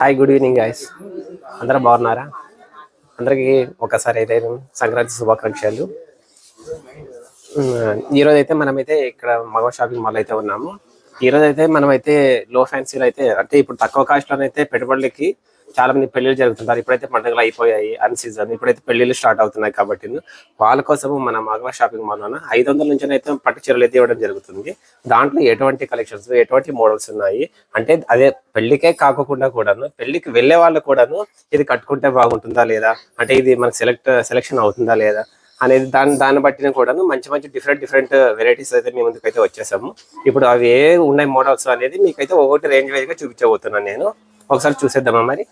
Hi good evening guys. అందరూ బాగున్నారా? అందరికీ ఒకసారి అయితే సంక్రాంతి శుభాకాంక్షలు. ఉమ్, ఈరోజు అయితే మనమైతే ఇక్కడ మగ షాపింగ్ మాల్ అయితే ఉన్నాము. ఈరోజు అయితే మనమైతే లో ఫ్యాన్సీలో అయితే అంటే ఇప్పుడు తక్కువ కాస్ట్లో అయితే పెట్టుబడులకి చాలా మంది పెళ్ళిళ్ళు జరుగుతుంటారు. ఇప్పుడైతే పండుగలు అయిపోయాయి. Unseason. ఇప్పుడైతే పెళ్ళిళ్ళు స్టార్ట్ అవుతున్నాయి కాబట్టి వాళ్ళ కోసము మన మగ షాపింగ్ మాల్ లోన ఐదు వందల నుంచి అయితే పట్టు చీరలు అయితే ఇవ్వడం జరుగుతుంది. దాంట్లో ఎటువంటి కలెక్షన్స్ ఎటువంటి మోడల్స్ ఉన్నాయి? అంటే అదే పెళ్ళికే కాకుండా కూడాను పెళ్ళికి వెళ్ళే వాళ్ళు కూడాను ఇది కట్టుకుంటే బాగుంటుందా లేదా? అంటే ఇది మనకు సెలెక్ట్ సెలెక్షన్ అవుతుందా లేదా? అనేది దాని దాన్ని బట్టిన కూడాను మంచి మంచి డిఫరెంట్ డిఫరెంట్ వెరైటీస్ అయితే మీ ముందుకైతే అయితే వచ్చేసాము. ఇప్పుడు అవి ఏ ఉన్నాయి మోడల్స్ అనేది మీకైతే ఒకటి రేంజ్ వైజ్గా చూపించబోతున్నాను నేను. ఒకసారి చూసేద్దామా మరి?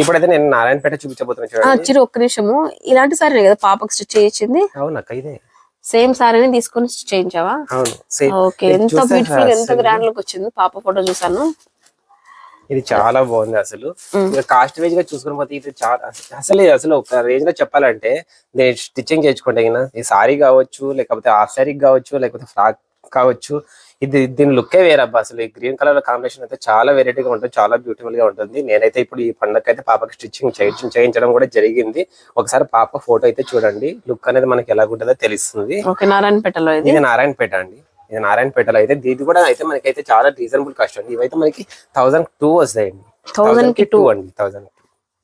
ఇప్పుడైతే నేను నారాయణపేట చూపించబోతున్నాను చిరు ఒక్క నిమిషము. ఇలాంటి సారీ కదా పాపకు స్టిచ్ చేయించింది? అవునక్క ఇదే. సేమ్ సారీని తీసుకొని స్టిచ్ చేయించావా? ఓకే ఎంత బ్యూటిఫుల్ ఎంత గ్రాండ్ లుక్ వచ్చింది పాప ఫోటో చూసాను ఇది చాలా బాగుంది అసలు. కాస్ట్ వైజ్గా చూసుకుని పోతే ఇది చాలా అసలు అసలు ఒక రేంజ్లో చెప్పాలంటే నేను స్టిచ్చింగ్ చేయించుకుంటే ఈ సారీ కావచ్చు లేకపోతే హాఫ్ సారీ కావచ్చు లేకపోతే ఫ్రాక్ కావచ్చు ఇది దీని లుక్కే వేరబ్బా అసలు ఈ గ్రీన్ కలర్ కాంబినేషన్ అయితే చాలా వెరైటీగా ఉంటుంది చాలా బ్యూటిఫుల్గా ఉంటుంది. నేనైతే ఇప్పుడు ఈ పండగ అయితే పాపకి స్టిచ్చింగ్ చేయించ చేయించడం కూడా జరిగింది. ఒకసారి పాప ఫోటో అయితే చూడండి. లుక్ అనేది మనకి ఎలా ఉంటుందో తెలుస్తుంది నారాయణపేటలో ఇది? నారాయణపేట అండి. ఇది నారాయణపేటలో అయితే ఇది కూడా అయితే మనకి అయితే చాలా రీజనబుల్ కాస్ట్ అండి. ఇవైతే మనకి థౌసండ్ టూ వస్తాయండి. థౌసండ్ టూ అండి thousand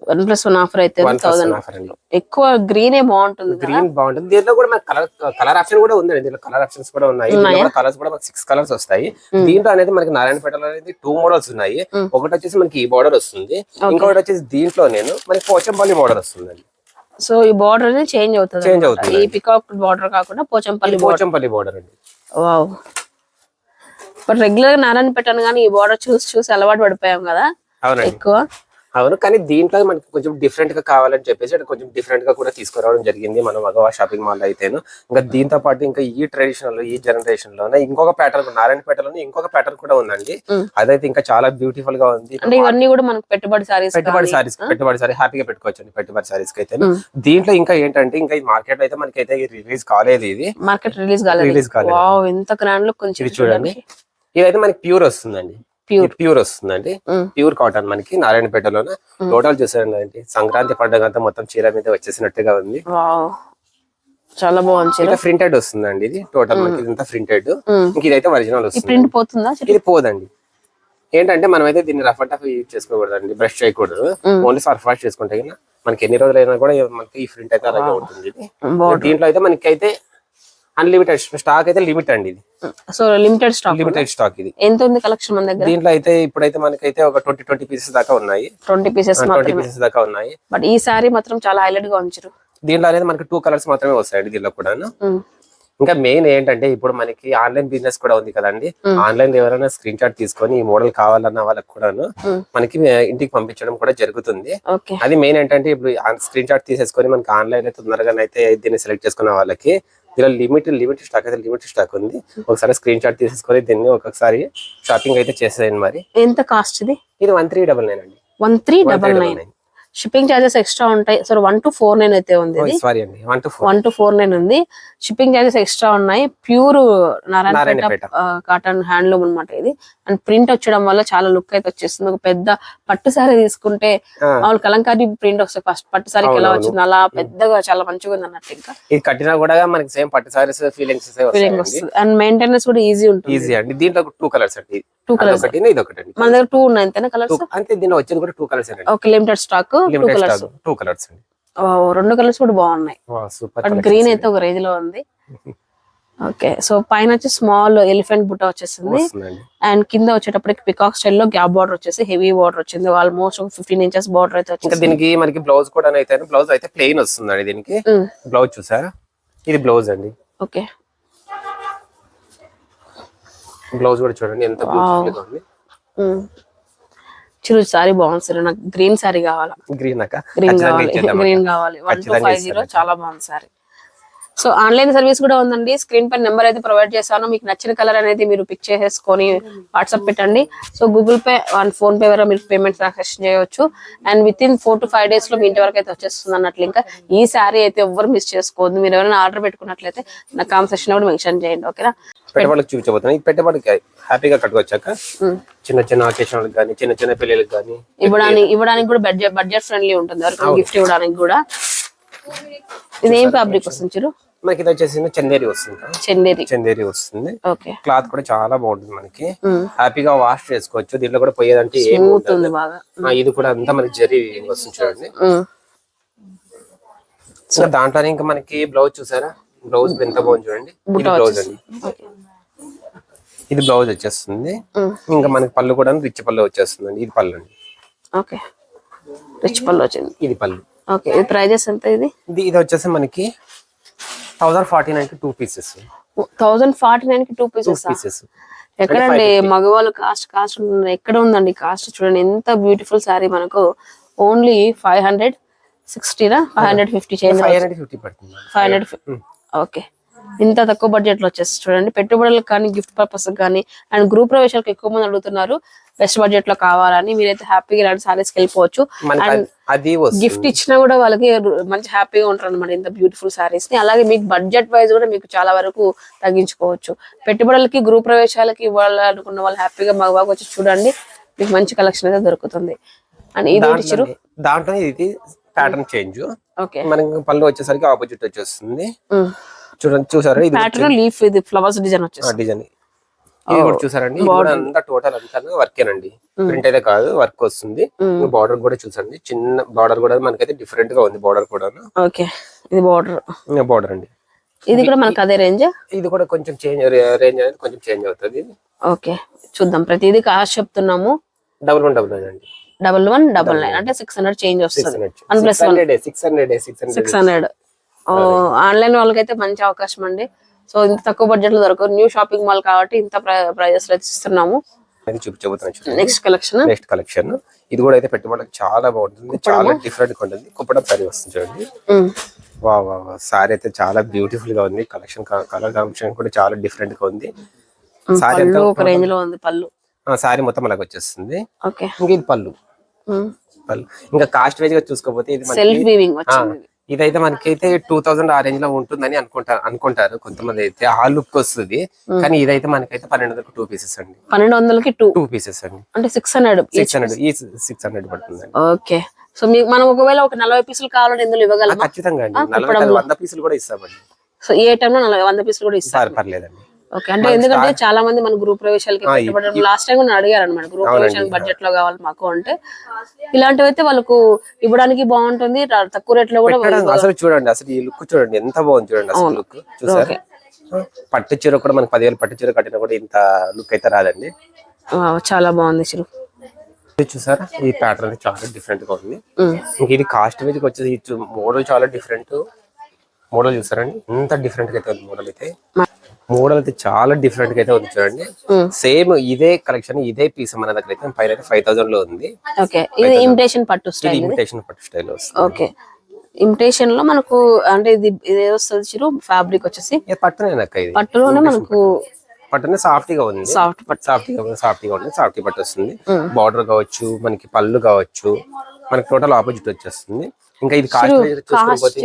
one plus one offer అయితే థౌసండ్. ఎక్కువ గ్రీనే బాగుంటుంది కదా? గ్రీన్ బాగుంటుంది. దీంట్లో కూడా మనకి కలర్ కలర్ ఆప్షన్ కూడా ఉందండి. దీంట్లో కలర్ ఆప్షన్స్ కూడా ఉన్నాయి. కలర్స్ కూడా మనకి సిక్స్ కలర్స్ వస్తాయి. దీంట్లో అనేది మనకి నారాయణపేటలో అనేది టూ మోడల్స్ ఉన్నాయి. ఒకటి వచ్చేసి మనకి ఈ బార్డర్ వస్తుంది. ఇంకొకటి వచ్చేసి దీంట్లో నేను మనకి పోచంపల్లి మోడల్ వస్తుందండి. సో ఈ బార్డర్ అనేది చేంజ్ అవుతుంది అన్నమాట. అవుతుంది. ఈ పికాక్ బార్డర్ కాకుండా పోచంపల్లి బార్డర్ పోచంపల్లి బార్డర్ అండి. వావ్ బట్ రెగ్యులర్గా నారాయణపేట కానీ ఈ బార్డర్ చూసి చూసి అలవాటు పడిపోయాం కదా? ఎక్కువ. అవును కానీ దీంట్లో మనకి కొంచెం డిఫరెంట్గా కావాలని చెప్పేసి అక్కడ కొంచెం డిఫరెంట్గా కూడా తీసుకురావడం జరిగింది మన మగవా షాపింగ్ మాల్ అయితేను. ఇంకా దీంతో పాటు ఇంకా ఈ ట్రెడిషనల్ ఈ జనరేషన్లోనే ఇంకొక ప్యాటర్న్ నారాయణపేటలోనే ఇంకొక ప్యాటర్న్ కూడా ఉందండి. అదైతే ఇంకా చాలా బ్యూటిఫుల్గా ఉంది. అంటే ఇవన్నీ కూడా మనకు పెట్టుబడి సారీస్ పెట్టుబడి సారీస్ పెట్టుబడి సారీ హ్యాపీగా పెట్టుకోవచ్చు అండి పెట్టుబడి సారీస్కి అయితే దీంట్లో ఇంకా ఏంటంటే ఇంకా ఈ మార్కెట్ అయితే మనకి అయితే రిలీజ్ కాలేదు ఇది. మార్కెట్ రిలీజ్ కాలేదు. రిలీజ్ కాలేదు. ఎంత గ్రాండ్ లుక్ కొంచెం చూడండి. ఇదైతే మనకి ప్యూర్ వస్తుందండి. ప్యూర్ ప్యూర్ వస్తుందండి. ప్యూర్ కాటన్ మనకి నారాయణపేటలోనే. టోటల్ చూసారండి సంక్రాంతి పండుగ అంతా మొత్తం చీర మీద వచ్చేసినట్టుగా ఉంది. చాలా బాగుంది ప్రింటెడ్ వస్తుందండి ఇది. టోటల్ మనకి ఇదంతా ప్రింటెడ్. ఇంక ఇదైతే ఒరిజినల్ వస్తుంది. ప్రింట్ పోతుందా? ఇది పోదండి. ఏంటంటే మనం అయితే దీన్ని రఫ్ అండ్ టఫ్ యూజ్ చేసుకోకూడదండి. బ్రష్ చేయకూడదు. ఓన్లీ సర్ఫ్ వాష్ చేసుకుంటే మనకి ఎన్ని రోజులు అయినా కూడా మనకి ఈ ప్రింట్ అయితే అలాగే ఉంటుంది. దీంట్లో అయితే మనకి అయితే అన్లిమిటెడ్ స్టాక్ అయితే లిమిట్ అండి ఇది. So limited stock limited stock ఇది. ఎంత ఉంది కలెక్షన్ మన దగ్గర? దీంట్లో అయితే ఇప్పుడైతే మనకైతే ఒక ట్వంటీ ట్వంటీ పీసెస్ దాకా ఉన్నాయి. ట్వంటీ పీసెస్ ట్వంటీ పీసెస్ దాకా ఉన్నాయి. బట్ ఈ సారీ మాత్రం చాలా హైలైట్గా ఉంచారు. దీంట్లో అనేది మనకి టూ కలర్స్ మాత్రమే వస్తాయండి దీంట్లో కూడా ఇంకా మెయిన్ ఏంటంటే ఇప్పుడు మనకి ఆన్లైన్ బిజినెస్ కూడా ఉంది కదండి. ఆన్లైన్ ఎవరైనా స్క్రీన్ షాట్ తీసుకొని ఈ మోడల్ కావాలన్న వాళ్ళకి కూడాను Mm. మనకి ఇంటికి పంపించడం కూడా జరుగుతుంది. అది మెయిన్ ఏంటంటే ఇప్పుడు స్క్రీన్ షాట్ తీసేసుకొని మనకి ఆన్లైన్ అయితే తొందరగా అయితే దీన్ని సెలెక్ట్ చేసుకున్న వాళ్ళకి దీనిలో లిమిట్ లిమిట్ స్టాక్ అయితే లిమిట్ స్టాక్ ఉంది. ఒకసారి స్క్రీన్ షాట్ తీసేసుకొని దీన్ని ఒక్కొక్కసారి షాపింగ్ అయితే చేసేయండి మరి. ఎంత కాస్ట్ ఇది? ఇది వన్ త్రీ డబల్ నైన్ అండి. One three double nine shipping charges extra ఉంటాయి. So one two four nine అయితే ఉంది సారీ అండి. వన్ టు ఫోర్ నైన్ ఉంది. షిప్పింగ్ చార్జెస్ ఎక్స్ట్రా ఉన్నాయి. Pure Narayanpet Narayanpet. Cotton handloom అన్నమాట ఇది. అండ్ ప్రింట్ వచ్చడం వల్ల చాలా లుక్ అయితే వచ్చేస్తుంది. ఒక పెద్ద పట్టు సారీ తీసుకుంటే మామూలు కలంకారీ ప్రింట్ వస్తే ఫస్ట్ పట్టు సారీకి ఎలా. వచ్చింది? అలా పెద్దగా చాలా మంచిగా ఉంది అన్నట్టు ఇంకా. ఇది కట్టినా కూడా మనకి సేమ్ పట్టు సారీస్ ఫీలింగ్స్ ఫీలింగ్ వస్తుంది అండ్ మెయింటెనెన్స్ కూడా ఈజీ ఉంటుంది. ఈజీ అండి. దీంట్లో టూ కలర్స్ అండి. టూ కలర్స్ మన దగ్గర టూ ఉన్నాయి అంతేనా కలర్స్ అంతే దీనిలో వచ్చేది కూడా టూ కలర్స్ ఒక limited stock two colours two colours అండి. రెండు కలర్స్ కూడా బాగున్నాయి. సూపర్ గ్రీన్ అయితే ఒక రేంజ్లో ఉంది. ఓకే సో పైన వచ్చి స్మాల్ ఎలిఫెంట్ బుట్ట వచ్చేసింది. అండ్ కింద వచ్చేటప్పటికి పికాక్ స్టైల్లో గ్యాప్ బార్డర్ వచ్చేసి హెవీ బార్డర్ వచ్చింది. ఆల్మోస్ట్ ఒక ఫిఫ్టీన్ ఇంచెస్ బార్డర్ అయితే వచ్చింది దీనికి మనకి బ్లౌజ్ కూడా అయితే బ్లౌజ్ అయితే ప్లెయిన్ వస్తుందండి దీనికి. బ్లౌజ్ చూసారా? ఇది బ్లౌజ్ అండి. ఓకే బ్లౌజ్ కూడా చూడండి ఎంత బ్యూటిఫుల్గా ఉంది. చిరు సారీ బాగుంది సార్. నాకు గ్రీన్ సారీ కావాలా? గ్రీన్ అక్క? గ్రీన్ కావాలి. గ్రీన్. కావాలి. వన్ టూ ఫైవ్ జీరో చాలా బాగుంది సారీ. సో ఆన్లైన్ సర్వీస్ కూడా ఉందండి. స్క్రీన్ పై నెంబర్ అయితే ప్రొవైడ్ చేశాను. మీకు నచ్చిన కలర్ అనేది మీరు పిక్ చేసేసుకొని వాట్సాప్ పెట్టండి. So Google Pay and PhonePe ద్వారా మీరు పేమెంట్ ట్రాన్సాక్షన్ చేయొచ్చు. And with in four to five డేస్లో మీ ఇంటి వరకు అయితే వచ్చేస్తుంది అన్నట్లు ఇంకా ఈ సారీ అయితే ఎవ్వరు మిస్ చేసుకోవద్దు. మీరు ఎవరైనా ఆర్డర్ పెట్టుకున్నట్లయితే నా సెక్షన్లో కూడా మెన్షన్ చేయండి ఓకేనా పెట్టుబడికి చూపించబోతున్నాను ఈ పెట్టుబడికి. హ్యాపీగా కట్టుకోవచ్చాక ఉమ్. చిన్న చిన్న అకేషన్లకు కానీ చిన్న చిన్న పిల్లలకి కానీ ఇవ్వడానికి ఇవ్వడానికి కూడా బడ్జెట్ బడ్జెట్ ఫ్రెండ్లీ ఉంటుంది. గిఫ్ట్ ఇవ్వడానికి కూడా. ఇది ఏం ఫ్యాబ్రిక్ వస్తుంది చిరు? మనకి ఇది వచ్చేసి చందేరి వస్తుంది. చందేరి. చందేరి వస్తుంది. క్లాత్ కూడా చాలా బాగుంటుంది మనకి. హ్యాపీగా వాష్ చేసుకోవచ్చు. దీంట్లో కూడా పోయేదంటే ఇది కూడా అంతా మనకి జరీ వస్తుంది చూడండి. దాంట్లోనే ఇంకా మనకి బ్లౌజ్ చూసారా? బ్లౌజ్ ఎంత బాగుంది చూడండి. బ్లౌజ్ అండి. ఇది బ్లౌజ్ వచ్చేస్తుంది. ఇంకా మనకి పళ్ళు కూడా రిచ్ పళ్ళు వచ్చేస్తుంది ఇది పళ్ళు అండి. ఓకే. రిచ్ పళ్ళు వచ్చింది. ఇది పళ్ళు. ఓకే. ఇది ప్రైజెస్ ఎంత ఇది? ఇది ఇది వచ్చేసి మనకి థౌసండ్ ఫార్టీ నైన్కి టూ పీసెస్ థౌజండ్ ఫార్టీ నైన్కి టూ పీసెస్ పీసెస్ ఎక్కడండి మగవాళ్ళు కాస్ట్ కాస్ట్. ఎక్కడ ఉందండి కాస్ట్ చూడండి. ఎంత బ్యూటిఫుల్ సారీ మనకు. Only five hundred సిక్స్టీనా five hundred fifty change five hundred fifty పడుతుంది. Five hundred okay. ఇంత తక్కువ బడ్జెట్లో వచ్చేసి చూడండి. పెట్టుబడులకు కానీ గిఫ్ట్ పర్పస్ కానీ అండ్ గ్రూప్ ప్రవేశాలకు ఎక్కువ మంది అడుగుతున్నారు బెస్ట్ బడ్జెట్లో కావాలని. మీరైతే హ్యాపీగా ఇలాంటి సారీస్కి వెళ్ళిపోవచ్చు. మనకి అది- గిఫ్ట్ ఇచ్చినా కూడా వాళ్ళకి మంచి హ్యాపీగా ఉంటారు అనమాట ఇంత బ్యూటిఫుల్ సారీస్ని. అలాగే మీకు బడ్జెట్ వైజ్ కూడా మీకు చాలా వరకు తగ్గించుకోవచ్చు. పెట్టుబడులకి గ్రూప్ ప్రవేశాలకి ఇవ్వాలనుకున్న వాళ్ళు హ్యాపీగా మగవాకు వచ్చి చూడండి. మీకు మంచి కలెక్షన్ అయితే దొరుకుతుంది. అండ్ ఇది ఒకటి చిరు దాంట్లో ఇది ప్యాటర్న్ చేంజ్ ఓకే. మనకి పళ్ళు వచ్చేసరికి ఆపోజిట్ వచ్చేస్తుంది. చూడండి చూసారా? ఇది ప్యాటర్న్ లీఫ్ ఇది ఫ్లవర్స్ డిజైన్ వచ్చేసి డిజైన్ ఇది కూడా చూసారండి. ఇది కూడా అంతా టోటల్ అంతా వర్కేనండి ప్రింట్ అయితే కాదు వర్క్ వస్తుంది. బార్డర్ కూడా చూసండి చిన్న బార్డర్ కూడా మనకైతే డిఫరెంట్గా ఉంది బార్డర్ కూడా ఓకే ఇది బార్డర్ బార్డర్ అండి. ఇది కూడా మనకు అదే రేంజ్ ఇది కూడా కొంచెం చేంజ్ రేంజ్ అనేది కొంచెం చేంజ్ అవుతుంది ఓకే చూద్దాం. ప్రతిదీ కాస్ట్ చెప్తున్నాము. డబుల్ వన్ డబుల్ నైన్ అండి. డబల్ వన్ డబల్ నైన్ అంటే సిక్స్ హండ్రెడ్ చేంజ్ వస్తుంది. Six hundred six hundred online వాళ్ళకైతే మంచి అవకాశం అండి. సో ఇంత తక్కువ బడ్జెట్లో దొరకదు న్యూ షాపింగ్ మాల్ కాబట్టి ఇంత ప్రైజెస్ చూడండి నెక్స్ట్ కలెక్షన్. Next collection. ఇది కూడా అయితే పెట్టుబడికి చాలా బాగుంటుంది. చాలా డిఫరెంట్గా ఉంటుంది. కుప్పడం సారీ వస్తుంది చూడండి. వా వా సారీ అయితే చాలా బ్యూటిఫుల్గా ఉంది. కలెక్షన్ కలర్ కాంబినేషన్ కూడా చాలా డిఫరెంట్గా ఉంది. సారీ ఒక రేంజ్లో ఉంది పళ్ళు. సారీ మొత్తం అలాగ వచ్చేస్తుంది. ఓకే. ఇంకా ఇది పళ్ళు. పళ్ళు. ఇంకా కాస్ట్ వైజ్గా చూసుకోకపోతే ఇది సెల్ఫ్ వీవింగ్ ఇదైతే మనకైతే టూ థౌసండ్ ఆ రేంజ్లో ఉంటుందని అనుకుంటారు అనుకుంటారు కొంతమంది అయితే. ఆ లుక్ వస్తుంది. కానీ ఇదైతే మనకైతే పన్నెండు వందలకు టూ పీసెస్ అండి. పన్నెండు వందలకి టూ టూ పీసెస్ అండి. అంటే సిక్స్ హండ్రెడ్ సిక్స్ హండ్రెడ్ ఈ సిక్స్ హండ్రెడ్ పడుతుందండి. ఓకే సో మీకు మనం ఒకవేళ ఒక నలభై పీసులు కావాలంటే ఇందులో ఆ, ఇవ్వగలమా? ఖచ్చితంగా అండి. వంద పీసులు కూడా ఇస్తామండి. సో ఏ టైంలో నలభై వంద పీసులు కూడా ఇస్తారు. పర్లేదండి. ఓకే అంటే ఎందుకంటే చాలా మంది మన గ్రూప్ ప్రవేశాలకి పెట్టుబడి లాస్ట్ టైం కూడా అడిగారు అనమాట గ్రూప్ ప్రవేశానికి బడ్జెట్లో కావాలి మాకు అంటే. ఇలాంటివి అయితే వాళ్ళకు ఇవ్వడానికి బాగుంటుంది తక్కువ రేట్లో కూడా అసలు చూడండి అసలు ఈ లుక్ చూడండి ఎంత బాగుంది చూడండి అసలు లుక్ చూసారా? పట్టు చీర కూడా మనకి పదివేలు పట్టు చీర కట్టినా కూడా ఇంత లుక్ అయితే రాదండి. చాలా బాగుంది చిరు. చూసారా? ఈ ప్యాటర్న్ చాలా డిఫరెంట్గా ఉంది. ఇది కాస్ట్ మీద వచ్చేసి మోడల్ చాలా డిఫరెంట్ మోడల్ చూసారండి ఎంత డిఫరెంట్గా అయితే ఉంది మోడల్ అయితే. మోడల్ అయితే చాలా డిఫరెంట్గా అయితే ఉంది చూడండి. సేమ్ ఇదే కలెక్షన్ ఇదే పీస్ మన దగ్గర అయితే పైన అయితే ఫైవ్ థౌసండ్లో ఉంది. ఓకే. ఇది ఇమిటేషన్ పట్టు స్టైల్ ఇమిటేషన్ పట్టు స్టైల్ ఓకే. ఇమిటేషన్లో మనకు అంటే ఇది ఇది వస్తుంది చిరు ఫ్యాబ్రిక్ వచ్చేసి. పట్టునే పట్టులోనే మనకు పట్టునే సాఫ్ట్గా ఉంది. సాఫ్ట్ పట్టు. సాఫ్ట్గా సాఫ్ట్గా ఉంది సాఫ్ట్ పట్టు వస్తుంది. బార్డర్ కావచ్చు మనకి పళ్ళు కావచ్చు మనకి టోటల్ ఆపోజిట్ వచ్చేస్తుంది. ఇంకా ఇది cost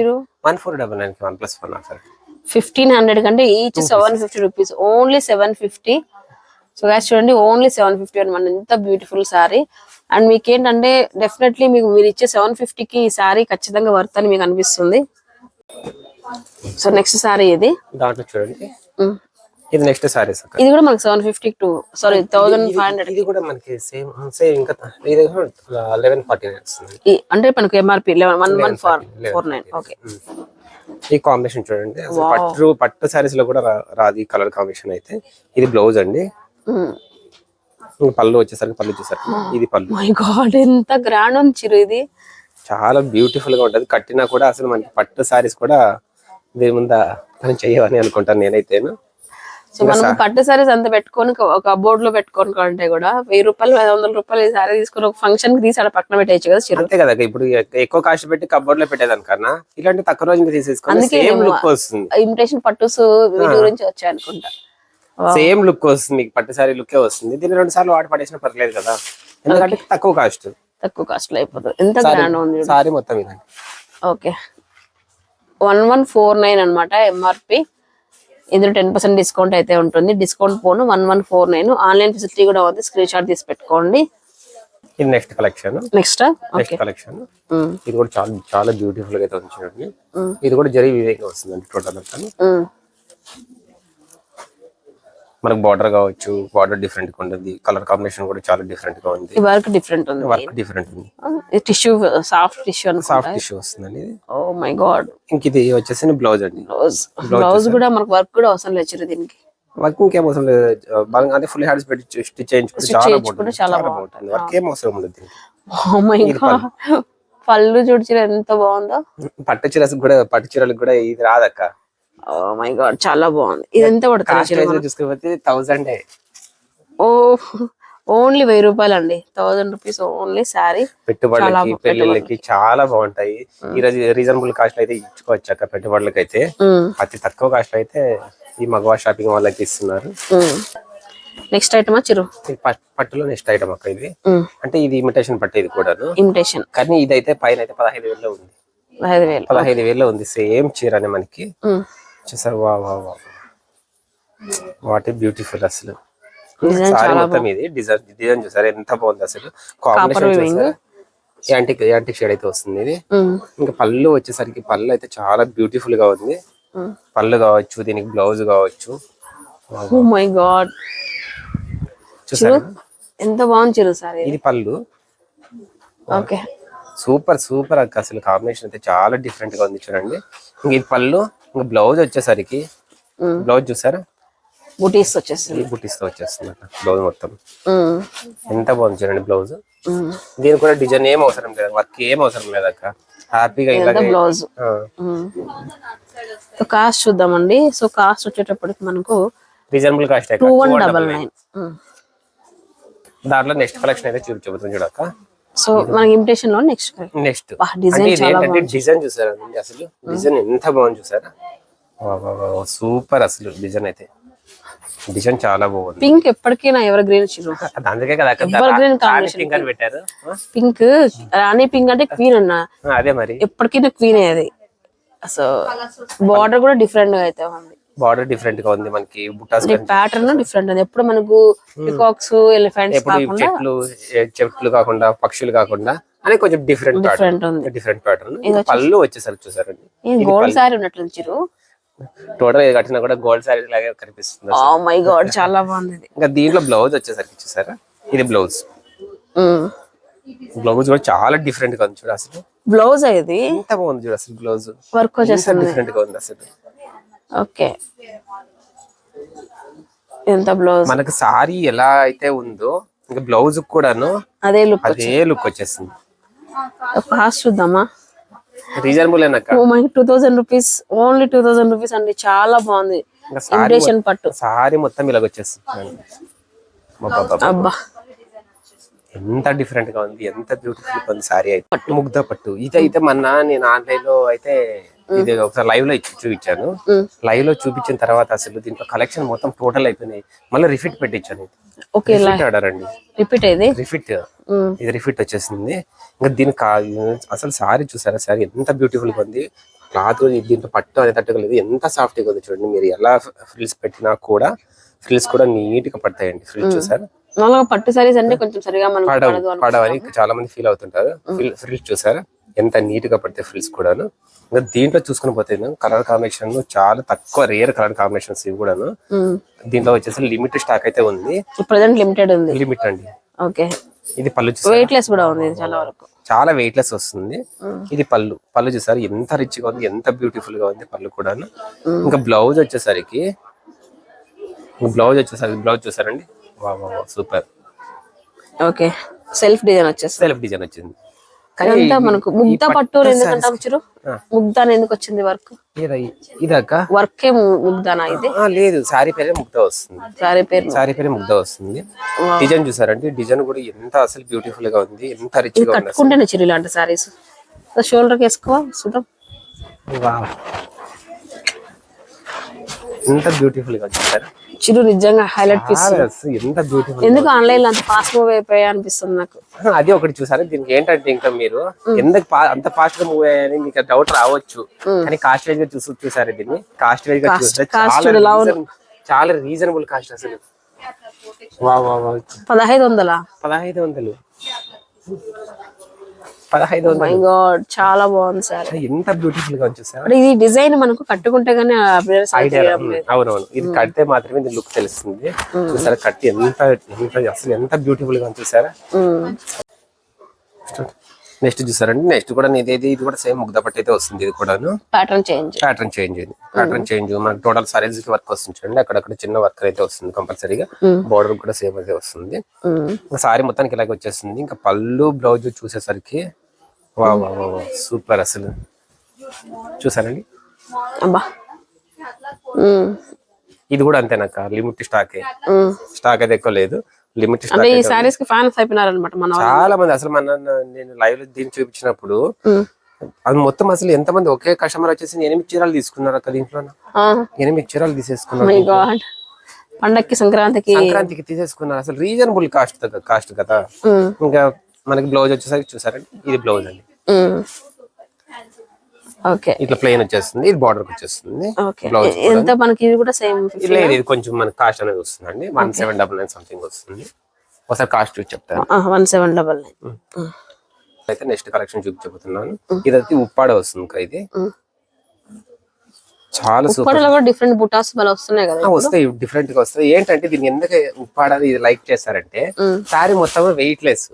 one four double nine one plus one offer fifteen hundred కంటే each seven fifty rupees only seven fifty so guys చూడండి ఓన్లీ సెవెన్ ఫిఫ్టీ అనమాట ఎంత బ్యూటిఫుల్ సారీ అండ్ మీకు ఏంటంటే డెఫినెట్లీ మీకు మీరు ఇచ్చే సెవెన్ ఫిఫ్టీకి ఈ సారీ ఖచ్చితంగా వర్త్ అని మీకు అనిపిస్తుంది. సో నెక్స్ట్ సారీ ఇది దాంట్లో చూడండి. ఇది నెక్స్ట్ సారీస్ అక్క. ఇది కూడా మనకు seven fifty two sari thousand five hundred ఇది కూడా మనకి సేమ్ సేమ్ ఇంకా ఇది లెవెన్ ఫార్టీ నైన్ వస్తుంది. అంటే మనకు MRP eleven one one four four nine okay ఈ కాంబినేషన్ చూడండి. అసలు పట్టు పట్టు సారీస్లో కూడా రాదు ఈ కలర్ కాంబినేషన్ అయితే. ఇది బ్లౌజ్ అండి. పళ్ళు వచ్చేసరికి పళ్ళు వచ్చేసరికి ఇది పళ్ళు. మై గాడ్ ఎంత గ్రాండ్ ఉంది చిరు ఇది. చాలా బ్యూటిఫుల్గా ఉంటది. కట్టినా కూడా అసలు మనకి పట్టు సారీస్ కూడా దీని ముందా చేయవని అనుకుంటాను నేనైతేను. సో మనం పట్టు సారీస్ అంత పెట్టుకొని ఒక బోర్డ్లో పెట్టుకొని కొంటే కూడా వెయ్యి రూపాయలు ఐదు వందల రూపాయలు ఈ సారీ తీసుకొని ఒక ఫంక్షన్కి తీసి ఆడ పక్కన పెట్టేయచ్చు కదా చిరు. అంతే కదా ఇప్పుడు ఎక్- ఎక్కువ కాస్ట్ పెట్టి కబోర్డ్లో పెట్టేదానికన్నా ఇలాంటి తక్కువ సేమ్ నేను లుక్ వస్తుంది. ఇమిటేషన్ పట్టుస్ వీటి గురించి వచ్చాయి అనుకుంటా. సేమ్ లుక్ వస్తుంది మీకు పట్టు సారీ లుకే వస్తుంది. దీన్ని రెండు సార్లు వాడి పడేసినా పర్లేదు కదా. ఎందుకంటే తక్కువ కాస్ట్. తక్కువ కాస్ట్లో అయిపోతుంది ఎంత గ్రాండ్ ఉంది. సారీ మొత్తం ఇదండి. Okay one one four nine అనమాట ఎంఆర్పి ఇందులో టెన్ పర్సెంట్ డిస్కౌంట్ అయితే ఉంటుంది. డిస్కౌంట్ పోను one one four nine. Online facility కూడా ఉంది. స్క్రీన్ షాట్ తీసి పెట్టుకోండి. ఇది next collection next next collection ఇది కూడా చాలా చాలా బ్యూటిఫుల్గా అయితే చూడండి. ఇది కూడా జరీ వివేకంగా వస్తుందండి టోటల్ అంతా. మనకు బార్డర్ కావచ్చు బార్డర్ డిఫరెంట్గా ఉంటుంది. కలర్ కాంబినేషన్ కూడా చాలా డిఫరెంట్గా ఉంది. వర్క్ డిఫరెంట్ ఉంది. వర్క్ డిఫరెంట్ ఉంది. Tissue soft tissue soft tissue వస్తుందండి ఓ మై గాడ్ ఇంక ఇది వచ్చేసి బ్లౌజ్ అండి. బ్లౌజ్ బ్లౌజ్ కూడా మనకు వర్క్ కూడా అవసరం లేదు చిరు దీనికి. వర్క్ ఇంకేం అవసరం లేదు. బాగా అంటే ఫుల్ హ్యాండ్స్ పెట్టి స్టిచ్ చేయించుకుంటే చాలా బాగుంటుంది. చాలా బాగుంటుంది. వర్క్ ఏం అవసరం ఉండదు దీనికి. ఓ మై గాడ్ పళ్ళు. చూడు చిరు ఎంత బాగుందో. పట్టు చీరలకు కూడా పట్టు చీరలకు కూడా ఇది రాదక్క. ఓ మై గాడ్ చాలా బాగుంది. ఇది ఎంత పడుతుంది థౌసండ్ ఓ ఓన్లీ వెయ్యి రూపాయలు అండి థౌసండ్ రూపీస్ ఓన్లీ శారీ పెట్టుబడులకి పెళ్ళిళ్ళకి చాలా బాగుంటాయి. ఈ రోజు రీజనబుల్ కాస్ట్ అయితే ఇచ్చుకోవచ్చు అక్క పెట్టుబడులకి అయితే అతి తక్కువ కాస్ట్ అయితే ఈ మగవా షాపింగ్ వాళ్ళకి ఇస్తున్నారు. నెక్స్ట్ ఐటమా చిరు? పట్టులో నెక్స్ట్ ఐటమ్ అక్క ఇది. అంటే ఇది ఇమిటేషన్ పట్టు ఇది కూడాను. ఇమిటేషన్ కానీ ఇదైతే పైన అయితే పదహైదు వేలలో ఉంది. ఐదు వేలు. పదహైదు వేలలో ఉంది. సేమ్ చీరనే మనకి. ఉమ్. చూసారు? వా వా వా వాట్ బ్యూటిఫుల్ అసలు. సారీ మొత్తం ఇది. డిజైన్ డిజైన్ చూసారు? ఎంత బాగుంది అసలు. కాంబినేషన్ చూసారా? యాంటిక్ యాంటిక్ షేడ్ అయితే వస్తుంది ఇది. ఇంకా పళ్ళు వచ్చేసరికి పళ్ళు అయితే చాలా బ్యూటిఫుల్గా ఉంది. పళ్ళు కావచ్చు దీనికి బ్లౌజ్ కావచ్చు. మై గాడ్ చూసారా? ఎంత బాగుంది చిరు సారీ ఇది. పళ్ళు. ఓకే. సూపర్ సూపర్ అక్క అసలు. కాంబినేషన్ అయితే చాలా డిఫరెంట్గా ఉంది చూడండి. ఇంక ఇది పళ్ళు. బ్లౌజ్ వచ్చేసరికి. బ్లౌజ్ చూసారా? బుటీస్ వచ్చేసింది ఈ బుట్టిస్తో వచ్చేస్తుంది బ్లౌజ్ మొత్తం. ఎంత బాగుంది చూడండి బ్లౌజ్. దీనికి కూడా డిజైన్ ఏం అవసరం లేదు వర్క్ ఏం అవసరం లేదు అక్క. హ్యాపీగా ఇలాగే బ్లౌజ్? కాస్ట్ చూద్దామండి. సో కాస్ట్ వచ్చేటప్పటికి మనకు reasonable cost two one double nine. దాంట్లో నెక్స్ట్ కలెక్షన్ అయితే చూపించబోతుంది చూడక్క సో మనకి ఇమిటేషన్లో నెక్స్ట్ నెక్స్ట్ చాలా డిజైన్ చూసారా అసలు? డిజైన్ ఎంత బాగుంది చూసారా? సూపర్ అసలు డిజైన్ అయితే. డిజైన్ చాలా బాగుంది. పింక్ ఎప్పటికైనా ఎవరి గ్రీన్ చిరు అందుకే కదా రాణి combination పింక్ అని పెట్టారు. పింక్ రాణి పింక్ అంటే క్వీన్ అన్న. ఆ, అదే మరి. ఎప్పటికైనా క్వీన్ అది. సో బార్డర్ కూడా డిఫరెంట్గా అయితే ఉంది. బార్డర్ డిఫరెంట్గా ఉంది మనకి బుట్టాస్ ప్యాటర్న్ డిఫరెంట్ ఉంది. ఎప్పుడు మనకు పికాక్స్ ఎలిఫెంట్స్ చెట్లు చెట్లు కాకుండా పక్షులు కాకుండా అని కొంచెం డిఫరెంట్ డిఫరెంట్ ఉంది. డిఫరెంట్ ప్యాటర్న్ పళ్ళు వచ్చేసరికి చూసారండి. ఇది గోల్డ్ సారీ ఉన్నట్లు చిరు. టోటల్ కట్టినా కూడా గోల్డ్ సారీ లాగే కనిపిస్తుంది ఓ మై గాడ్ చాలా బాగుంది ఇది. ఇంకా దీంట్లో బ్లౌజ్ వచ్చేసరికి చూసారా? ఇది బ్లౌజ్. బ్లౌజ్ కూడా చాలా డిఫరెంట్గా ఉంది చూడు అసలు. బ్లౌజ్ ఇది? ఎంత బాగుంది చూడు అసలు బ్లౌజ్. వర్క్ వచ్చేస్తుంది. డిఫరెంట్గా ఉంది అసలు. ఓకే. ఎంత బ్లౌజ్? మనకు సారీ ఎలా అయితే ఉందో ఇంకా బ్లౌజ్ కూడాను అదే లుక్ అదే లుక్ వచ్చేస్తుంది కాస్ట్ చూద్దామా? రీజనబుల్ అయినాక ఓ my two thousand rupees only two thousand rupees అండి. చాలా బాగుంది. ఇమిటేషన్ పట్టు. సారీ మొత్తం ఇలాగ వచ్చేస్తుంది. అబ్బా. ఎంత డిఫరెంట్గా ఉంది ఎంత బ్యూటిఫుల్ ఉంది సారీ అయితే. పట్టు ముగ్ధ పట్టు. ఇది అయితే మొన్న నేను ఆన్లైన్లో అయితే ఇది ఒకసారి లైవ్లో ఇచ్చి- చూపించాను. లైవ్లో చూపించిన తర్వాత అసలు దీంట్లో కలెక్షన్ మొత్తం టోటల్ అయిపోయినాయి. మళ్ళీ రిఫిట్ పెట్టించాను. ఓకే రిఫిట్ ఆర్డర్ అండి. రిపీట్ ఇది రిఫిట్ మ్మ్. ఇది రిఫిట్ వచ్చేసింది. ఇంకా దీనికి కా- అసలు సారీ చూసారా సారీ? ఎంత బ్యూటిఫుల్గా ఉంది. క్లాత్ దీంట్లో పట్టు అనేటట్టుగా లేదు. ఎంత సాఫ్ట్గా ఉంది చూడండి మీరు. ఎలా ఫ్రిల్స్ పెట్టినా కూడా ఫ్రిల్స్ కూడా నీట్గా పడతాయండి ఫ్రిల్స్ చూసారా? పట్టు సారీస్ అంటే కొంచెం సరిగా. పడవని చాలా మంది ఫీల్ అవుతుంటారు. ఫ్రిల్స్ చూసారా? ఎంత నీట్గా పడితే ఫ్రిల్స్ కూడాను. ఇంకా దీంట్లో చూసుకుని పోతే కలర్ కాంబినేషన్ చాలా తక్కువ రేర్ కలర్ కాంబినేషన్స్ ఇవి కూడాను. దీంట్లో వచ్చేసి లిమిట్ స్టాక్ అయితే ఉంది. ప్రజెంట్ లిమిటెడ్ ఉంది. లిమిట్ అండి. ఓకే. ఇది పళ్ళు చూసారా? వెయిట్ లెస్ కూడా ఉంది చాలా వరకు. చాలా వెయిట్ లెస్ వస్తుంది ఇది పళ్ళు. పళ్ళు చూసారు? ఎంత రిచ్గా ఉంది ఎంత బ్యూటిఫుల్గా ఉంది పళ్ళు కూడాను. ఇంకా బ్లౌజ్ వచ్చేసరికి బ్లౌజ్ వచ్చేసరికి బ్లౌజ్ చూసారండి? Wow super. Okay. Self design వచ్చేస్తుంది. సెల్ఫ్ డిజైన్ వచ్చింది. అదంతా మనకు ముగ్ధ పట్టు ఎందుకంటాం చిరు. ముగ్ధ ఎందుకు వచ్చింది వర్క్? ఇదా ఇదక్క వర్కే ముగ్ధనా ఇది? లేదు సారీ పేరే ముగ్ధ వస్తుంది. సారీ పేరు సారీ పేరే ముగ్ధ వస్తుంది. డిజైన్ చూసారంటే డిజైన్ కూడా ఎంత అసలు బ్యూటిఫుల్గా ఉంది ఎంత రిచ్గా. కట్టుకుంటేనే చిరు ఇలాంటి సారీస్. షోల్డర్కి వేసుకో చూద్దాం వావ్. ఎంత బ్యూటిఫుల్గా చూసారా చిరు నిజంగా హైలైట్ పీస్ ఎంత బ్యూటిఫుల్ ఎందుకు ఆన్లైన్లో అంత ఫాస్ట్ మూవ్ అయిపోయా అనిపిస్తుంది నాకు? అది ఒకటి చూసారా? దీనికి ఏంటంటే ఇంకా మీరు ఎందుకు అంత ఫాస్ట్గా మూవ్ అయ్యాయని మీకు డౌట్ రావచ్చు. కానీ కాస్ట్ వైజ్గా చూసి చూసారు దీన్ని? కాస్ట్ వైజ్గా చూస్తే చాలా రీజనబుల్ కాస్ట్ అసలు. వా వా వా పదహైదు వందలా? పదహైదు వందలు. పదహైదు మై వందలు. చాలా బాగుంది సార్. ఎంత బ్యూటిఫుల్గా ఉంది చూసారా అంటే ఇది డిజైన్ మనకు కట్టుకుంటే గానీ. అవునవును ఇది కడితే మాత్రమే ఇది లుక్ తెలుస్తుంది. చూసారా కట్టి ఎంత ఎంత అసలు ఎంత బ్యూటిఫుల్గా ఉంది చూసారా ఉమ్. నెక్స్ట్ చూసారండి. నెక్స్ట్ కూడా ఇదేది ఇది కూడా సేమ్ ముగ్ధ పట్టు అయితే వస్తుంది ఇది కూడాను. ప్యాటర్న్ చేంజ్ ప్యాటర్న్ చేంజ్ ఇది. ప్యాటర్న్ చేంజ్ మనకి టోటల్ సారీస్కి వర్క్ వస్తుంది చూడండి. అక్కడక్కడ చిన్న వర్క్ అయితే వస్తుంది కంపల్సరీగా బోర్డర్ కూడా సేమ్ అయితే వస్తుంది. సారీ మొత్తానికి ఇలాగ వచ్చేస్తుంది. ఇంకా పళ్ళు బ్లౌజ్ చూసేసరికి వా వా వా వా సూపర్ అసలు. చూసారండి? అబ్బా. ఇది కూడా అంతేనక్క లిమిట్ స్టాక్. స్టాక్ అయితే ఎక్కువ లేదు. లిమిట్ స్టాక్ ఈ సారీస్కి ఫ్యాన్స్ అయిపోయినారనమాట మన వాళ్ళు. చాలా మంది అసలు మన నేను లైవ్లో దీన్ని చూపించినప్పుడు. అది మొత్తం అసలు ఎంత మంది ఒకే కస్టమర్ వచ్చేసి ఎనిమిది చీరలు తీసుకున్నారు అక్క దీంట్లో ఆ. ఎనిమిది చీరలు తీసేసుకున్నారు మై గాడ్ పండక్కి సంక్రాంతికి. సంక్రాంతికి తీసేసుకున్నారు. అసలు రీజనబుల్ కాస్ట్ కాస్ట్ కదా. ఇంకా మనకి బ్లౌజ్ వచ్చేసరికి చూసారండి? ఇది బ్లౌజ్ అండి. ఓకే. ఇట్లా ప్లెయిన్ వచ్చేస్తుంది ఇది బార్డర్ వచ్చేస్తుంది. బ్లౌజ్ ఎంత మనకి ఇది కూడా సేమ్ లేదు ఇది కొంచెం మనకి కాస్ట్ అనేది వస్తుందండి. One seven double nine something వస్తుంది. ఒకసారి కాస్ట్ చూసి చెప్తాను. వన్ సెవెన్ డబల్ నైన్ అయితే నెక్స్ట్ కలెక్షన్ చూపించబోతున్నాను ఇదైతే ఉప్పాడ వస్తుంది ఇది. చాలా సూపర్ ఉప్పడలో కూడా డిఫరెంట్ బుటాస్ వస్తున్నాయి కదా వస్తాయి డిఫరెంట్గా వస్తాయి. ఏంటంటే దీన్ని ఎందుకు ఉప్పాడ ఇది లైక్ చేస్తారంటే సారీ మొత్తం వెయిట్ లెస్.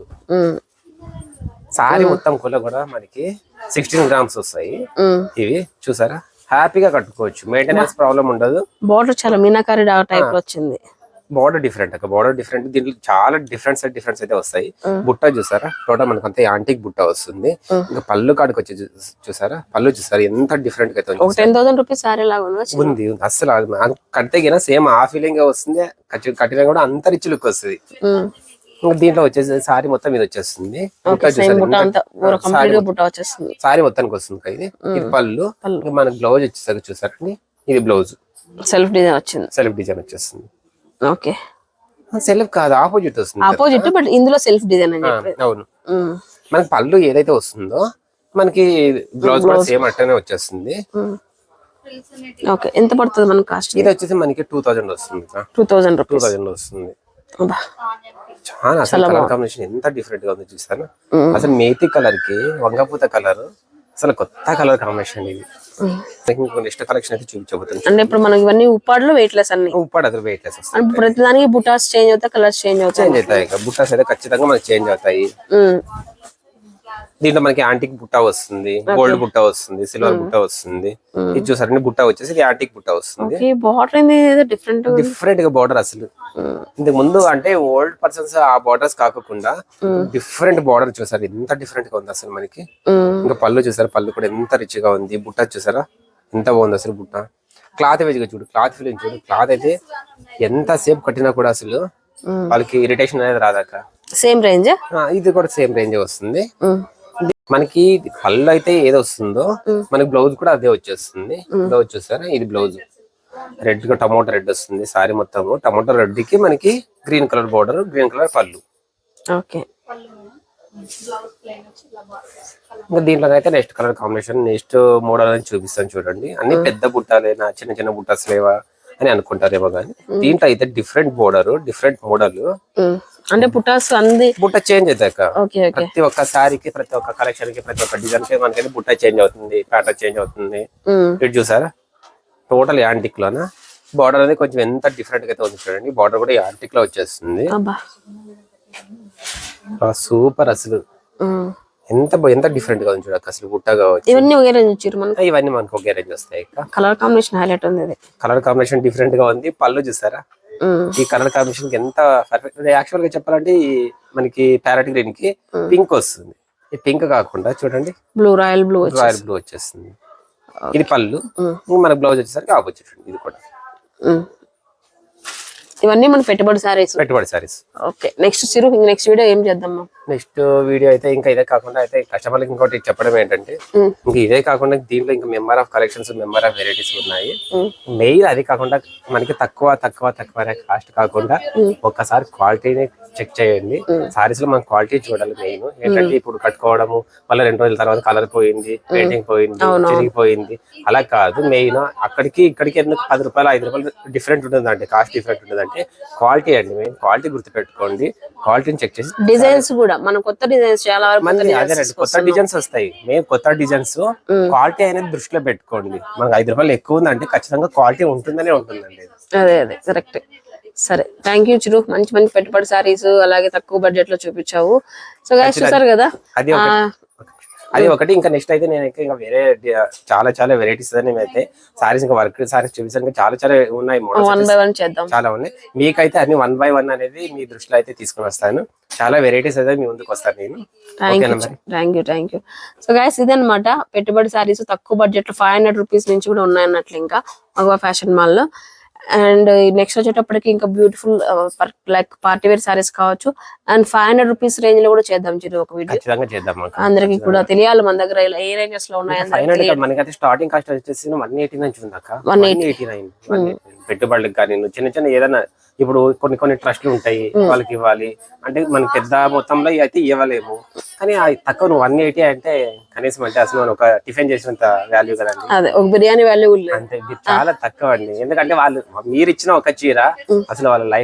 సారీ మొత్తం కూడా కూడా మనకి సిక్స్టీన్ గ్రామ్స్ వస్తాయి. ఇవి చూసారా? హ్యాపీగా కట్టుకోవచ్చు. మెయింటెనెన్స్ ప్రాబ్లం ఉండదు. బార్డర్ చాలా మీనాకారి టైప్లో వచ్చింది. బార్డర్ డిఫరెంట్ అక్క బార్డర్ డిఫరెంట్ దీంట్లో చాలా డిఫరెన్స్ డిఫరెన్స్ అయితే వస్తాయి. బుట్ట చూసారా? టోటల్ మనకు అంతే యాంటిక్ బుట్ట వస్తుంది. ఇంకా పళ్ళు కాడికి వచ్చి చూసారా? పళ్ళు చూసారా? ఎంత డిఫరెంట్ అయితే ఉంది. ఒక మన- కడితే సేమ్ ఆ ఫీలింగ్ వస్తుంది. కట్టి- కట్టినా కూడా అంత రిచ్ లుక్ వస్తుంది. దీంట్లో వచ్చేసి సారీ మొత్తం ఇది వచ్చేస్తుంది. సారీ మొత్తానికి వస్తుంది ఇది. పళ్ళు. ఇంకా మనకి బ్లౌజ్ వచ్చేసరికి చూసారండి ఇది బ్లౌజ్ సెల్ఫ్ డిజైన్ వచ్చింది. సెల్ఫ్ డిజైన్ వచ్చేస్తుంది. ఓకే. సెల్ఫ్ కాదు ఆపోజిట్ వస్తుంది. ఆపోజిట్ బట్ ఇందులో సెల్ఫ్ డిజైన్ అని అవును. మనకి పళ్ళు ఏదైతే వస్తుందో మనకి బ్లౌజ్ కూడా సేమ్ అట్టనే వచ్చేస్తుంది. ఓకే ఎంత పడుతుంది మనకి కాస్ట్? ఇది వచ్చేసి మనకి టూ థౌజండ్ వస్తుంది టూ థౌసండ్ టూ థౌజండ్ వస్తుంది. చాలా అసలు కలర్ కాంబినేషన్ ఎంత డిఫరెంట్గా ఉంది చూస్తాను అసలు మేతి కలర్కి వంగపూత కలర్ అసలు కొత్త కలర్ కాంబినేషన్ ఇది. ఇంకో నెక్స్ట్ కలెక్షన్ అయితే చూపించబోతుంది అంటే ఇప్పుడు మనకి ఇవన్నీ ఉప్పాడులో వెయిట్ లెస్ అన్ని ఉప్పాడు అసలు వెయిట్ లెస్ వస్తుంది. ప్రతి దానికి బుటాస్ చేంజ్ అవుతాయి కలర్స్ చేంజ్ అవుతాయి. చేంజ్ అయితే ఖచ్చితంగా మనకి చేంజ్ అవుతాయి. దీంట్లో మనకి యాంటిక్ బుట్ట వస్తుంది గోల్డ్ బుట్ట వస్తుంది సిల్వర్ బుట్ట వస్తుంది. ఇది చూసారండి బుట్ట వచ్చేసి ఇది యాంటిక్ బుట్ట వస్తుంది. బార్డర్ డిఫరెంట్ డిఫరెంట్గా బార్డర్ అసలు. ఇంతకు ముందు అంటే ఓల్డ్ పర్సన్స్ ఆ బార్డర్స్ కాకుండా డిఫరెంట్ బార్డర్ చూసారు? ఎంత డిఫరెంట్గా ఉంది అసలు మనకి. ఇంకా పళ్ళు చూసారు? పళ్ళు కూడా ఎంత రిచ్గా ఉంది. బుట్ట చూసారా? ఎంత బాగుంది అసలు బుట్ట. క్లాత్ వేజ్ చూడు క్లాత్ ఫీలింగ్ చూడు. క్లాత్ అయితే ఎంత సేపు కట్టినా కూడా అసలు వాళ్ళకి ఇరిటేషన్ అనేది రాదాక సేమ్ రేంజ్ ఇది కూడా సేమ్ రేంజ్ వస్తుంది. మనకి పళ్ళు అయితే ఏది వస్తుందో మనకి బ్లౌజ్ కూడా అదే వచ్చేస్తుంది. బ్లౌజ్ చూసారా ఇది బ్లౌజ్ రెడ్గా టమోటా రెడ్ వస్తుంది సారీ మొత్తము టమోటా రెడ్కి మనకి green colour border green colour పళ్ళు. ఓకే. ఇంకా దీంట్లో అయితే next colour combination next model అని చూపిస్తాను చూడండి. అన్ని పెద్ద బుట్టాలేనా చిన్న చిన్న బుట్టాస్ లేవా అని అనుకుంటారేమో కానీ దీంట్లో అయితే డిఫరెంట్ బోర్డర్ డిఫరెంట్ మోడల్ అంటే పుటాస్ అంది బుట్ట చేంజ్ అవుతాయి ఓకే ఓకే ప్రతి ఒక్క సారీకి ప్రతి ఒక్క కలెక్షన్కి ప్రతి ఒక్క డిజైన్కి మనకైతే బుట్ట చేంజ్ అవుతుంది ప్యాటర్న్ చేంజ్ అవుతుంది. ఇటు చూసారా? టోటల్ యాంటిక్ లోనా? బార్డర్ అనేది కొంచెం ఎంత డిఫరెంట్గా అయితే ఉంది చూడండి. బార్డర్ కూడా యాంటిక్లో వచ్చేస్తుంది. సూపర్ అసలు. ఉమ్. ఎంత ఎంత డిఫరెంట్గా ఉంది చూడక అసలు బుట్ట కావచ్చు. ఇవన్నీ ఒకే రేంజ్ ఇచ్చారు మనకి. ఇవన్నీ మనకు ఒకే రేంజ్ వస్తాయి కలర్ కాంబినేషన్ హైలైట్ ఉంది కలర్ కాంబినేషన్ డిఫరెంట్గా ఉంది. పళ్ళు చూసారా. ఈ కలర్ కాంబినేషన్కి ఎంత పర్ఫెక్ట్ యాక్చువల్గా చెప్పాలంటే ఈ మనకి ప్యారెట్ గ్రీన్కి పింక్ వస్తుంది. ఈ పింక్ కాకుండా చూడండి. Blue royal blue royal blue వచ్చేస్తుంది. ఇది పళ్ళు. ఇంక మన బ్లౌజ్ వచ్చేసరికి ఆపోజిట్ ఇది కూడా. ఇవన్నీ మన పెట్టుబడి సారీస్. పెట్టుబడి saris. Okay next Siru next video ఏం చేద్దాం నెక్స్ట్ వీడియో అయితే ఇంకా ఇదే కాకుండా అయితే కస్టమర్లకు ఇంకోటి చెప్పడం ఏంటంటే. ఇంకా ఇదే కాకుండా దీంట్లో ఇంకా member of collections member of varieties ఉన్నాయి. మెయిన్ అది కాకుండా మనకి తక్కువ తక్కువ తక్కువ కాస్ట్ కాకుండా ఒక్కసారి క్వాలిటీని చెక్ చేయండి. సారీస్లో మనం క్వాలిటీ చూడాలి మెయిన్ ఏంటంటే ఇప్పుడు కట్టుకోవడము మళ్ళీ రెండు రోజుల తర్వాత కలర్ పోయింది పెయింటింగ్ పోయింది చిరిగిపోయింది. అలా కాదు మెయిన్ అక్కడికి ఇక్కడికి ఎందుకు పది రూపాయలు ఐదు రూపాయలు డిఫరెంట్ ఉంటుందండి కాస్ట్ డిఫరెంట్ ఉంటుందంటే క్వాలిటీ అండి మెయిన్ క్వాలిటీ గుర్తుపెట్టుకోండి. క్వాలిటీని చెక్ చేసి డిజైన్స్ కూడా. మన కొత్త డిజైన్స్ చాలా వరకు అదేనండి కొత్త డిజైన్స్ వస్తాయి. మేము కొత్త డిజైన్స్ క్వాలిటీ అనేది దృష్టిలో పెట్టుకోండి. మనకు ఐదు రూపాయలు ఎక్కువ ఉందంటే ఖచ్చితంగా క్వాలిటీ ఉంటుందనే ఉంటుందండి. అదే అదే. కరెక్ట్ సరే. థ్యాంక్ యూ చిరు మంచి మంచి పెట్టుబడి సారీస్ అలాగే తక్కువ బడ్జెట్లో చూపించావు. సో గైస్ చూసారు కదా? అది ఒకటి. ఇంకా నెక్స్ట్ అయితే నేను ఇంకా వేరే చాలా చాలా వెరైటీస్ నేనైతే సారీస్ ఇంకా వర్క్ సారీస్ చూపిస్తాను ఇంకా చాలా చాలా ఉన్నాయి. వన్ బై వన్ చేద్దాం. చాలా ఉన్నాయి. మీకైతే అన్ని వన్ బై వన్ అనేది మీ దృష్టిలో అయితే తీసుకుని వస్తాను. చాలా వెరైటీస్ అయితే మీ ముందుకు వస్తాను నేను. Thank you thank you so guys ఇదన్నమాట. పెట్టుబడి సారీస్ తక్కువ బడ్జెట్లో ఫైవ్ హండ్రెడ్ రూపీస్ నుంచి కూడా ఉన్నాయన్నట్లు ఇంకా మగవా ఫ్యాషన్ మాల్లో. అండ్ నెక్స్ట్ వచ్చేటప్పటికి ఇంకా beautiful like party wear saris కావచ్చు. అండ్ ఫైవ్ హండ్రెడ్ రూపీస్ రేంజ్లో కూడా చేద్దాం చిరు ఒక వీడియో. అందరికి కూడా తెలియాలి మన దగ్గర ఇలా ఏ రేంజెస్లో ఉన్నాయి మనకైతే స్టార్టింగ్ కాస్ట్ వచ్చేసి వన్ ఎయిటీ నుంచి ఉంది అక్క వన్ ఎయిటీ నైన్ పెట్టుబడులకు కానీ చిన్న చిన్న ఏదైనా ఇప్పుడు కొన్ని కొన్ని ట్రస్ట్లు ఉంటాయి వాళ్ళకి ఇవ్వాలి. అంటే మనకి పెద్ద మొత్తంలో అయితే ఇవ్వలేము. కానీ ఆ తక్కువ నువ్వు వన్ ఎయిటీ అంటే కనీసం అంటే అసలు మనం ఒక టిఫిన్ చేసినంత వాల్యూ కదండి. అదే ఒక బిర్యానీ వాల్యూ అంటే ఇది చాలా తక్కువ అండి. ఎందుకంటే వాళ్ళు మీరు ఇచ్చిన ఒక చీర అసలు వాళ్ళ లైఫ్